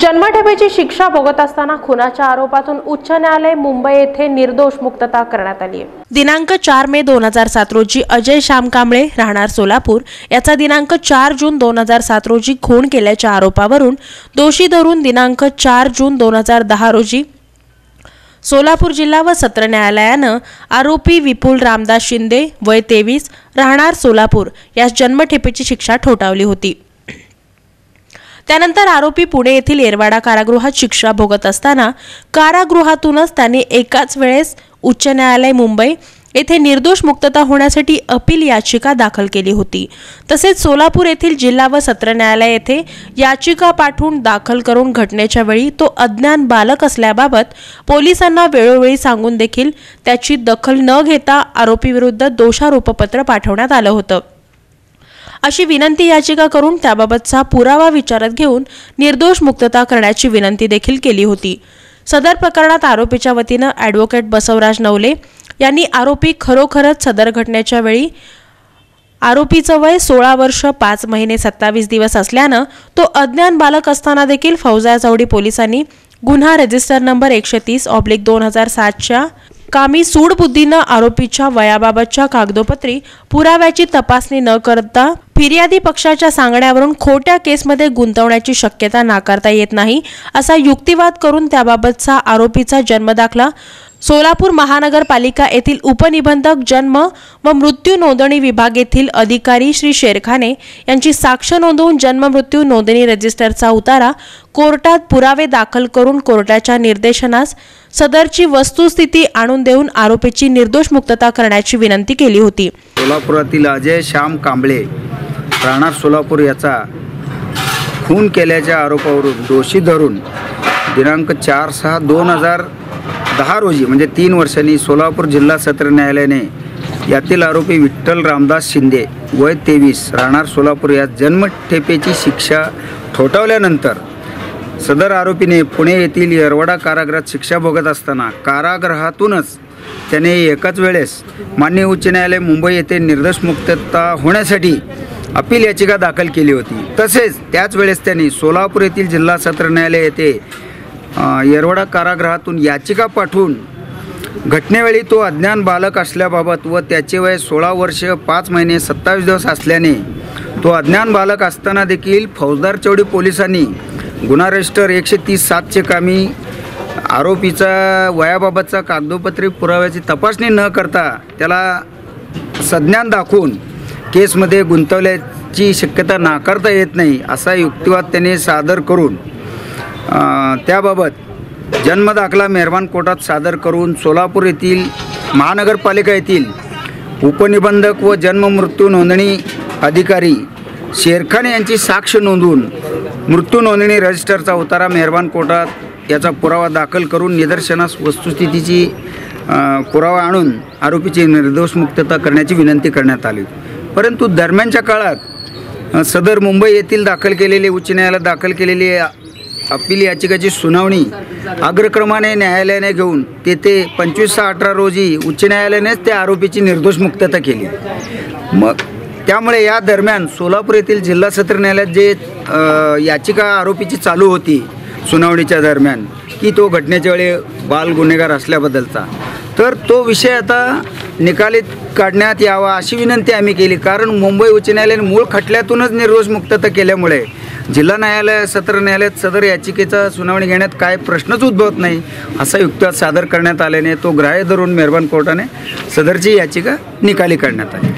जन्मठेपेची शिक्षा भोगत असताना खुनाच्या आरोपातून उच्च न्यायालय मुंबई येथे निर्दोष मुक्तता करण्यात आली आहे. दिनांक चार मे दोन हजार सात रोजी अजय श्याम कांबळे राहणार सोलापूर. याचा दिनांक चार जून दोन हजार सात रोजी खून केल्याच्या आरोपावरून दोषी धरून दिनांक चार जून दोन हजार दहा रोजी सोलापूर जिल्हा व सत्र न्यायालयानं आरोपी विपुल रामदास शिंदे वय तेवीस राहणार सोलापूर यास जन्मठेपेची शिक्षा ठोठावली होती. त्यानंतर आरोपी पुणे येथील येरवाडा कारागृहात शिक्षा भोगत असताना कारागृहातूनच त्यांनी एकाच वेळेस उच्च न्यायालय मुंबई येथे निर्दोष मुक्तता होण्यासाठी अपील याचिका दाखल केली होती. तसेच सोलापूर येथील जिल्हा व सत्र न्यायालय येथे याचिका पाठवून दाखल करून घटनेच्या वेळी तो अज्ञान बालक असल्याबाबत पोलिसांना वेळोवेळी सांगून देखील त्याची दखल न घेता आरोपीविरुद्ध दोषारोपपत्र पाठवण्यात आलं होतं. अशी विनंती याचिका करून त्याबाबतचा पुरावा विचारात घेऊन निर्दोष मुक्तता करण्याची विनंती देखील केली होती. सदर प्रकरणात आरोपीच्या वतीनं ॲडव्होकेट बसवराज नवले यांनी आरोपी खरोखरच सदर घटनेच्या वेळी आरोपीचं वय सोळा वर्ष पाच महिने सत्तावीस दिवस असल्यानं तो अज्ञान बालक असताना देखील फौजा चौडी पोलिसांनी गुन्हा रजिस्टर नंबर एकशे तीस ऑब्लिक दोन हजार सातच्या कामी सूडबुद्धीनं आरोपीच्या वयाबाबतच्या कागदोपत्री पुराव्याची तपासणी न करता फिर्यादी पक्षाच्या सांगण्यावरून खोट्या केसमध्ये गुंतवण्याची शक्यता नाकारता येत नाही असा युक्तिवाद करून त्याबाबतचा आरोपीचा जन्मदाखला सोलापूर महानगरपालिका येथील उपनिबंधक जन्म व मृत्यू नोंदणी विभाग येथील अधिकारी श्री शेरखाने यांची साक्ष नोंदवून जन्म मृत्यू नोंदणी रजिस्टरचा उतारा कोर्टात पुरावे दाखल करून कोर्टाच्या निर्देशनास सदरची वस्तुस्थिती आणून देऊन आरोपीची निर्दोष मुक्तता करण्याची विनंती केली होती. सोलापुरातील अजय श्याम कांबळे राहणार सोलापूर याचा खून केल्याच्या आरोपावरून दोषी धरून दिनांक चार सहा दोन हजार दहा रोजी म्हणजे तीन वर्षांनी सोलापूर जिल्हा सत्र न्यायालयाने यातील आरोपी विठ्ठल रामदास शिंदे वय तेवीस राहणार सोलापूर या जन्मठेपेची शिक्षा ठोठावल्यानंतर सदर आरोपीने पुणे येथील येरवडा कारागृहात शिक्षा भोगत असताना कारागृहातूनच त्याने एकाच वेळेस मान्य उच्च न्यायालय मुंबई येथे निर्दोष मुक्तता होण्यासाठी अपील याचिका दाखल केली होती. तसेच त्याच वेळेस त्यांनी सोलापूर येथील जिल्हा सत्र न्यायालय येथे येरवडा कारागृहातून याचिका पाठवून घटनेवेळी तो अज्ञान बालक असल्याबाबत व त्याचे वय सोळा वर्ष पाच महिने सत्तावीस दिवस असल्याने तो अज्ञान बालक असताना देखील फौजदार चौडी पोलिसांनी गुन्हा रजिस्टर एकशे तीस सातचे कामी आरोपीचा वयाबाबतचा कागदोपत्री पुराव्याची तपासणी न करता त्याला संज्ञान दाखवून केसमध्ये गुंतवल्याची शक्यता नाकारता येत नाही असा युक्तिवाद त्याने सादर करून त्याबाबत जन्मदाखला मेहरबान कोर्टात सादर करून सोलापूर येथील महानगरपालिका येथील उपनिबंधक व जन्ममृत्यू नोंदणी अधिकारी शेरखान यांची साक्ष नोंदवून मृत्यू नोंदणी रजिस्टरचा उतारा मेहरबान कोर्टात याचा पुरावा दाखल करून निदर्शनास वस्तुस्थितीची पुरावा आणून आरोपीची निर्दोष मुक्तता करण्याची विनंती करण्यात आली. परंतु दरम्यानच्या काळात सदर मुंबई येथील दाखल केलेले उच्च न्यायालयात दाखल केलेली अपील याचिकेची सुनावणी अग्रक्रमाने न्यायालयाने घेऊन तेथे पंचवीस सहा अठरा रोजी उच्च न्यायालयानेच त्या आरोपीची निर्दोष मुक्तता केली. मग त्यामुळे या दरम्यान सोलापूर येथील जिल्हा सत्र न्यायालयात जे याचिका आरोपीची चालू होती सुनावणीच्या दरम्यान की तो घटनेच्या वेळी बाल गुन्हेगार असल्याबद्दलचा. तर तो विषय आता निकालीत काढण्यात यावा अशी विनंती आम्ही केली. कारण मुंबई उच्च न्यायालयाने मूळ खटल्यातूनच निर्दोष मुक्तता केल्यामुळे जिल्हा न्यायालय सत्र न्यायालयात सदर याचिकेचा सुनावणी घेण्यात काय प्रश्नच उद्भवत नाही असा युक्तिवाद सादर करण्यात आल्याने तो ग्राह्य धरून मेहरबान कोर्टाने सदरची याचिका निकाली काढण्यात आली.